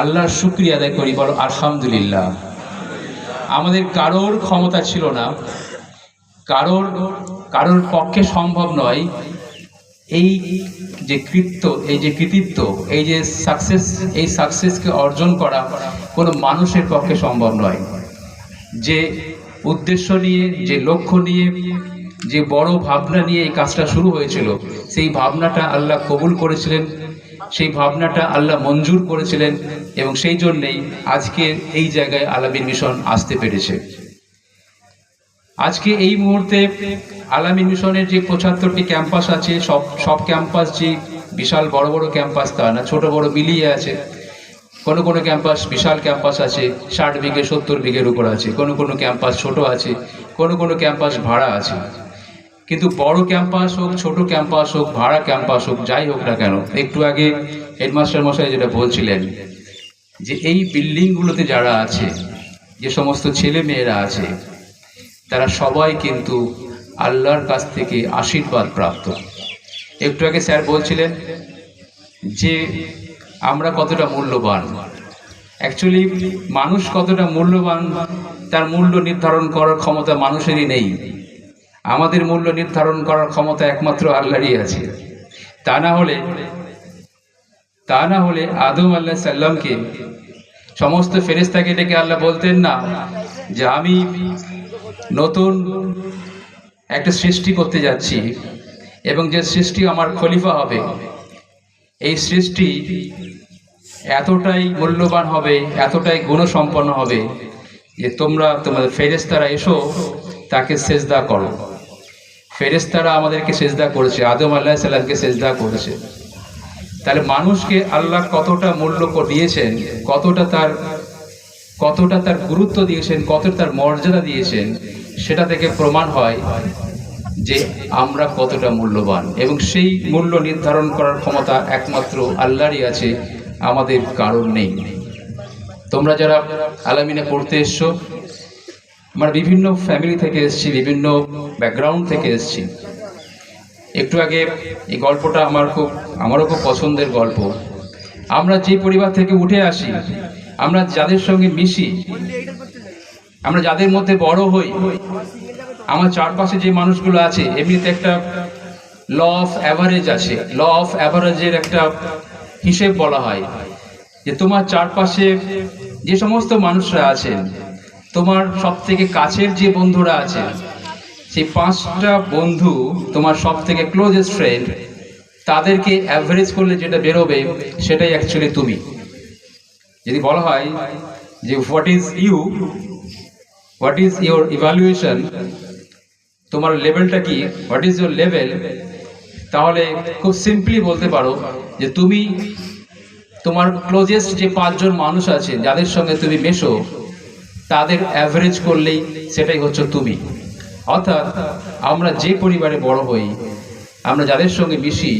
আল্লাহর শুক্রিয়া আদায় করি, বলো আলহামদুলিল্লাহ। আমাদের কারোর ক্ষমতা ছিল না, কারোর কারোর পক্ষে সম্ভব নয় এই যে কৃত্য, এই যে কৃতিত্ব, এই যে সাকসেস এই সাকসেসকে অর্জন করা কোনো মানুষের পক্ষে সম্ভব নয়। যে উদ্দেশ্য নিয়ে, যে লক্ষ্য নিয়ে, যে বড় ভাবনা নিয়ে এই কাজটা শুরু হয়েছিল, সেই ভাবনাটা আল্লাহ কবুল করেছিলেন। সেই ভাবনাটা আল্লাহ মঞ্জুর করেছিলেন এবং সেই জন্যেই আজকে এই জায়গায় আলামিন মিশন আসতে পেরেছে। আজকে এই মুহূর্তে আলামিন মিশনের যে পঁচাত্তরটি ক্যাম্পাস আছে, সব সব ক্যাম্পাস যে বিশাল বড় বড় ক্যাম্পাস তা না, ছোট বড় মিলিয়ে আছে। কোনো কোনো ক্যাম্পাস বিশাল ক্যাম্পাস আছে, ষাট বিঘে, সত্তর বিঘের উপর আছে। কোনো কোনো ক্যাম্পাস ছোট আছে, কোনো কোনো ক্যাম্পাস ভাড়া আছে। কিন্তু বড় ক্যাম্পাস হোক, ছোট ক্যাম্পাস হোক, ভাড়া ক্যাম্পাস হোক, যাই হোক না কেন, একটু আগে হেডমাস্টার মশাই যেটা বলছিলেন যে এই বিল্ডিংগুলোতে যারা আছে, যে সমস্ত ছেলে মেয়েরা আছে, তারা সবাই কিন্তু আল্লাহর কাছ থেকে আশীর্বাদ প্রাপ্ত। একটু আগে স্যার বলছিলেন যে আমরা কতটা মূল্যবান। অ্যাকচুয়ালি মানুষ কতটা মূল্যবান, তার মূল্য নির্ধারণ করার ক্ষমতা মানুষেরই নেই। আমাদের মূল্য নির্ধারণ করার ক্ষমতা একমাত্র আল্লাহরই আছে। তা না হলে, তা না হলে আদম আল্লাহ সাল্লামকে সমস্ত ফেরেস্তাকে ডেকে আল্লাহ বলতেন না যে আমি নতুন একটা সৃষ্টি করতে যাচ্ছি এবং যে সৃষ্টি আমার খলিফা হবে, এই সৃষ্টি এতটাই মূল্যবান হবে, এতটাই গুণসম্পন্ন হবে যে তোমরা তোমাদের ফেরেস্তারা এসো তাকে সেজদা করো। ফেরেস্তারা আমাদেরকে সেজদা করেছে, আদম আল্লাহ সাল্লামকে সেজদা করেছে। তাহলে মানুষকে আল্লাহ কতটা মূল্য দিয়েছেন, কতটা তার কতটা তার গুরুত্ব দিয়েছেন, কতটা তার মর্যাদা দিয়েছেন, সেটা থেকে প্রমাণ হয় যে আমরা কতটা মূল্যবান। এবং সেই মূল্য নির্ধারণ করার ক্ষমতা একমাত্র আল্লাহরই আছে, আমাদের কারণ নেই। তোমরা যারা আলামিনে পড়তে এসছো আমরা বিভিন্ন ফ্যামিলি থেকে এসেছি, বিভিন্ন ব্যাকগ্রাউন্ড থেকে এসেছি। একটু আগে এই গল্পটা আমার খুব, আমারও খুব পছন্দের গল্প। আমরা যে পরিবার থেকে উঠে আসি, আমরা যাদের সঙ্গে মিশি, আমরা যাদের মধ্যে বড় হই, আমার চারপাশে যে মানুষগুলো আছে, এমনিতে একটা ল অফ অ্যাভারেজ আছে। ল অফ অ্যাভারেজের একটা হিসেব বলা হয় যে তোমার চারপাশে যে সমস্ত মানুষরা আছেন তোমার সব থেকে কাছের যে বন্ধুরা আছে, সেই পাঁচটা বন্ধু তোমার সব থেকে ক্লোজেস্ট ফ্রেন্ড তাদেরকে অ্যাভারেজ করলে যেটা বেরোবে, সেটাই অ্যাকচুয়ালি তুমি। যদি বলা হয় যে what is you what is your evaluation তোমার লেভেলটা কি হোয়াট ইজ ইউর লেভেল তাহলে খুব সিম্পলি বলতে পারো যে তুমি তোমার ক্লোজেস্ট যে পাঁচজন মানুষ আছে, যাদের সঙ্গে তুমি মেশো তাদের অ্যাভারেজ করলেই সেটাই হচ্ছে তুমি। অর্থাৎ আমরা যে পরিবারে বড় হই, আমরা যাদের সঙ্গে মিশি,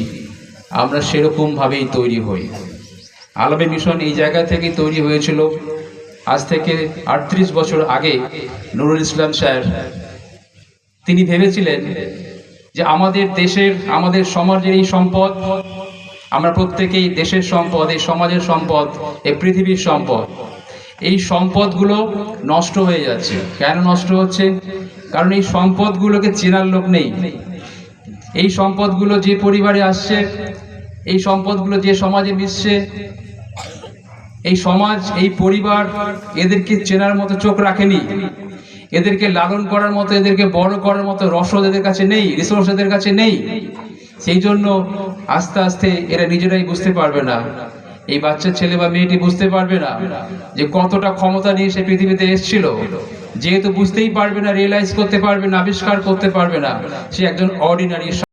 আমরা সেরকমভাবেই তৈরি হই। আলমী মিশন এই জায়গা থেকেই তৈরি হয়েছিল। আজ থেকে আটত্রিশ বছর আগে নুরুল ইসলাম স্যার, তিনি ভেবেছিলেন যে আমাদের দেশের, আমাদের সমাজের এই সম্পদ, আমরা প্রত্যেকেই দেশের সম্পদ, এই সমাজের সম্পদ, এই পৃথিবীর সম্পদ এই সম্পদগুলো নষ্ট হয়ে যাচ্ছে। কেন নষ্ট হচ্ছে? কারণ এই সম্পদগুলোকে চেনার লোক নেই। এই সম্পদগুলো যে পরিবারে আসছে, এই সম্পদগুলো যে সমাজে মিশছে, এই সমাজ, এই পরিবার এদেরকে চেনার মতো চোখ রাখেনি। এদেরকে লালন করার মতো, এদেরকে বড় করার মতো রসদ এদের কাছে নেই রিসোর্স এদের কাছে নেই। সেই জন্য আস্তে আস্তে এরা নিজেরাই বুঝতে পারবে না এই বাচ্চা ছেলে বা মেয়েটি বুঝতে পারবে না যে কতটা ক্ষমতা নিয়ে সে পৃথিবীতে এসেছিল। যেহেতু বুঝতেই পারবে না রিয়েলাইজ করতে পারবে না, আবিষ্কার করতে পারবে না, সে একজন অর্ডিনারি